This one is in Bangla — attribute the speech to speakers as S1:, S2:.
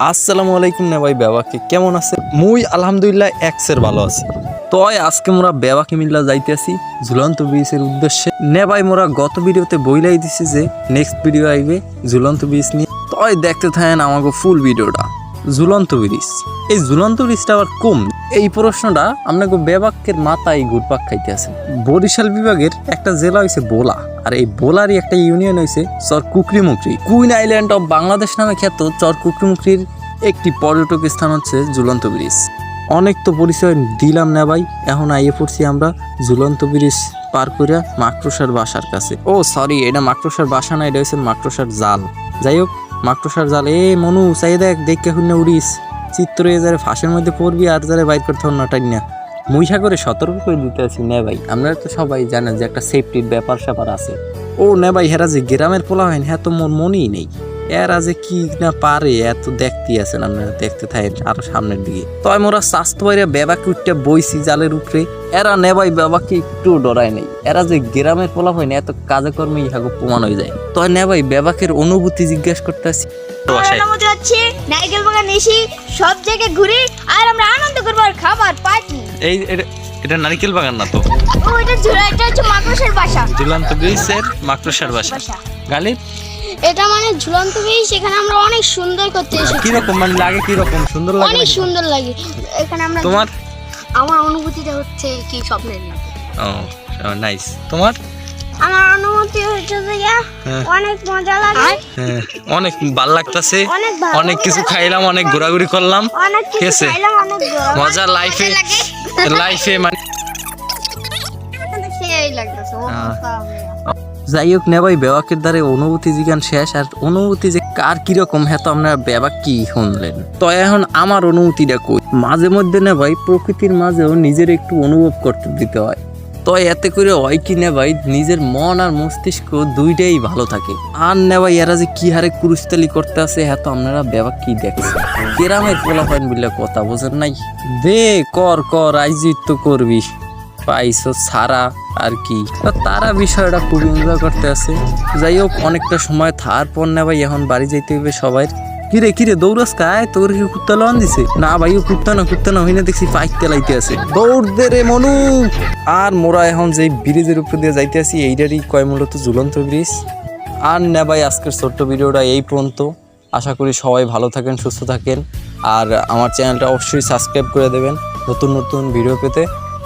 S1: আসসালামু আলাইকুম নে ভাই, বেবাকে কেমন আছে? মুই আলহামদুলিল্লাহ এক্সের ভালো আছি। তয় আজকে মোরা বেবাকে মিল্লা যাইতে আসি ঝুলন্ত ব্রিজের উদ্দেশ্যে। নে ভাই, মোরা গত ভিডিওতে বইলাই দিছি যে নেক্সট ভিডিও আইবে ঝুলন্ত ব্রিজ নিয়ে। তয় দেখতে থাকেন আমাকে ফুল ভিডিওটা ঝুলন্ত ব্রিজ। এই ঝুলন্ত ব্রিজটা আবার কম এই প্রশ্নটা আপনাকে বেবাকের মাথায় ঘুরপাক খাইতে আছে। বরিশাল বিভাগের একটা জেলা হয়েছে বোলা, আর এই বোলারই একটা ইউনিয়ন হয়েছে Char Kukrimukri queen island of Bangladesh নামে খ্যাত চর কুকরিমুকরির একটি পর্যটক স্থান হচ্ছে ঝুলন্ত ব্রিজ। অনেক তো পরিচয় দিলাম না ভাই, এখন আইয়ে পড়ছি আমরা ঝুলন্ত ব্রিজ পার করিয়া মাকড়সার বাসার কাছে। ও সরি এটা মাকড়সার বাসা না, এটা হচ্ছে মাকড়সার জাল। যাই হোক মাকড়সার জাল। এ মনু, চাই দেখ, দেখে শুনে উড়িস। চিত্র এ যারে ফাঁসের মধ্যে পড়বি আর যারা বাইর করতে না টাই না। মুইসা করে সতর্ক করে দিতে আছি, নে ভাই। আমরা তো সবাই জানেন যে একটা সেফটির ব্যাপার স্যাপার আছে। ও, নে ভাই, হেরা যে গ্রামের পোলা হয়নি হ্যাঁ তো মোর মনেই নেই। এরা যে কি না পারে এত দেখতে আছেন আপনারা দেখতে থাকেন আরও সামনের দিকে। তয় মোরা স্বাস্থ্য বাইরে বেবাকে উঠতে বইছি জালের উপরে এরা নে ভাই বেবাকে একটু ডরায় নেই। এরা যে গ্রামের পোলা হয় না এত কাজে কর্মে ইহাগো প্রমাণ হয়ে যায়। তয় নে ভাই বেবাকের অনুভূতি জিজ্ঞেস করতে আসি
S2: অনুমতি হচ্ছে বাগান এসে সব জায়গায় ঘুরে আর আমরা আনন্দ করব আর খাবার পার্টি।
S1: এই এটা নারিকেল বাগান না তো?
S2: ও এটা ঝুলা এটা হচ্ছে মাকড়সার বাসা।
S1: ঝুলন্ত ব্রিজের মাকড়সার বাসা। গালিব?
S2: এটা মানে ঝুলন্ত ব্রিজ সেখানে আমরা অনেক সুন্দর করতে এসেছি।
S1: কীরকম মানে লাগে কীরকম? সুন্দর লাগে
S2: অনেক সুন্দর লাগে। এখানে আমরা
S1: তোমার?
S2: আমার অনুভূতিটা হচ্ছে কি স্বপ্নের মতো।
S1: ও নাইস তোমার?
S2: আমার অনুভূতি হচ্ছে যে
S1: হ্যাঁ।
S2: অনেক মজা লাগে।
S1: হ্যাঁ, অনেক ভালো লাগতাছে।
S2: অনেক ভালো
S1: অনেক কিছু খাইলাম অনেক ঘোরাঘুরি করলাম।
S2: অনেক
S1: ঠিক
S2: কিছু
S1: আছে।
S2: খাইলাম অনেক
S1: মজা লাইফে লাইফে মানে যাই হোক নে ভাই বেবাকের দ্বারে অনুভূতি জিজ্ঞান শেষ, আর অনুভূতি যে কার কীরকম হ্যাঁ তো আপনারা বেবাক কি শুনলেন? তো এখন আমার অনুভূতিটা কই? মাঝে মধ্যে না ভাই প্রকৃতির মাঝেও নিজের একটু অনুভব করতে দিতে হয়। তো এতে করে হয় কি না ভাই নিজের মন আর মস্তিষ্ক দুইটাই ভালো থাকে। আর না ভাই এরা যে কি হারে কুরুস্তালি করতে আছে হ্যাঁ তো আপনারা বেবাক কি দেখছেন? গ্রামের পোলাপাইন বললে কথা বোঝেন নাই? দে, কর কর, আইজিত তো করবি। পাইছো ছাড়া আর কি। তো তারা বিষয়টা খুব এনজয় করতে আছে। যাই হোক অনেকটা সময় থার পর না ভাই এখন বাড়ি যাইতে হবে সবাই। কিরে কিরে দৌড়াস কায় তোর কি কুত্তা লন দিছে? না ভাই ও কুত্তা না কুত্তা না হইনা দেখছি পাইক তেলাইতে আছে। দৌড় দে রে মনু। আর মোরা এখন যে ব্রিজের উপর দিয়ে যাইতে আছি এইটারই কয় মূলত ঝুলন্ত ব্রিজ। আর না ভাই আজকের ছোট্ট ভিডিওটা এই পর্যন্ত। আশা করি সবাই ভালো থাকেন সুস্থ থাকেন। আর আমার চ্যানেলটা অবশ্যই সাবস্ক্রাইব করে দেবেন। নতুন নতুন ভিডিও পেতে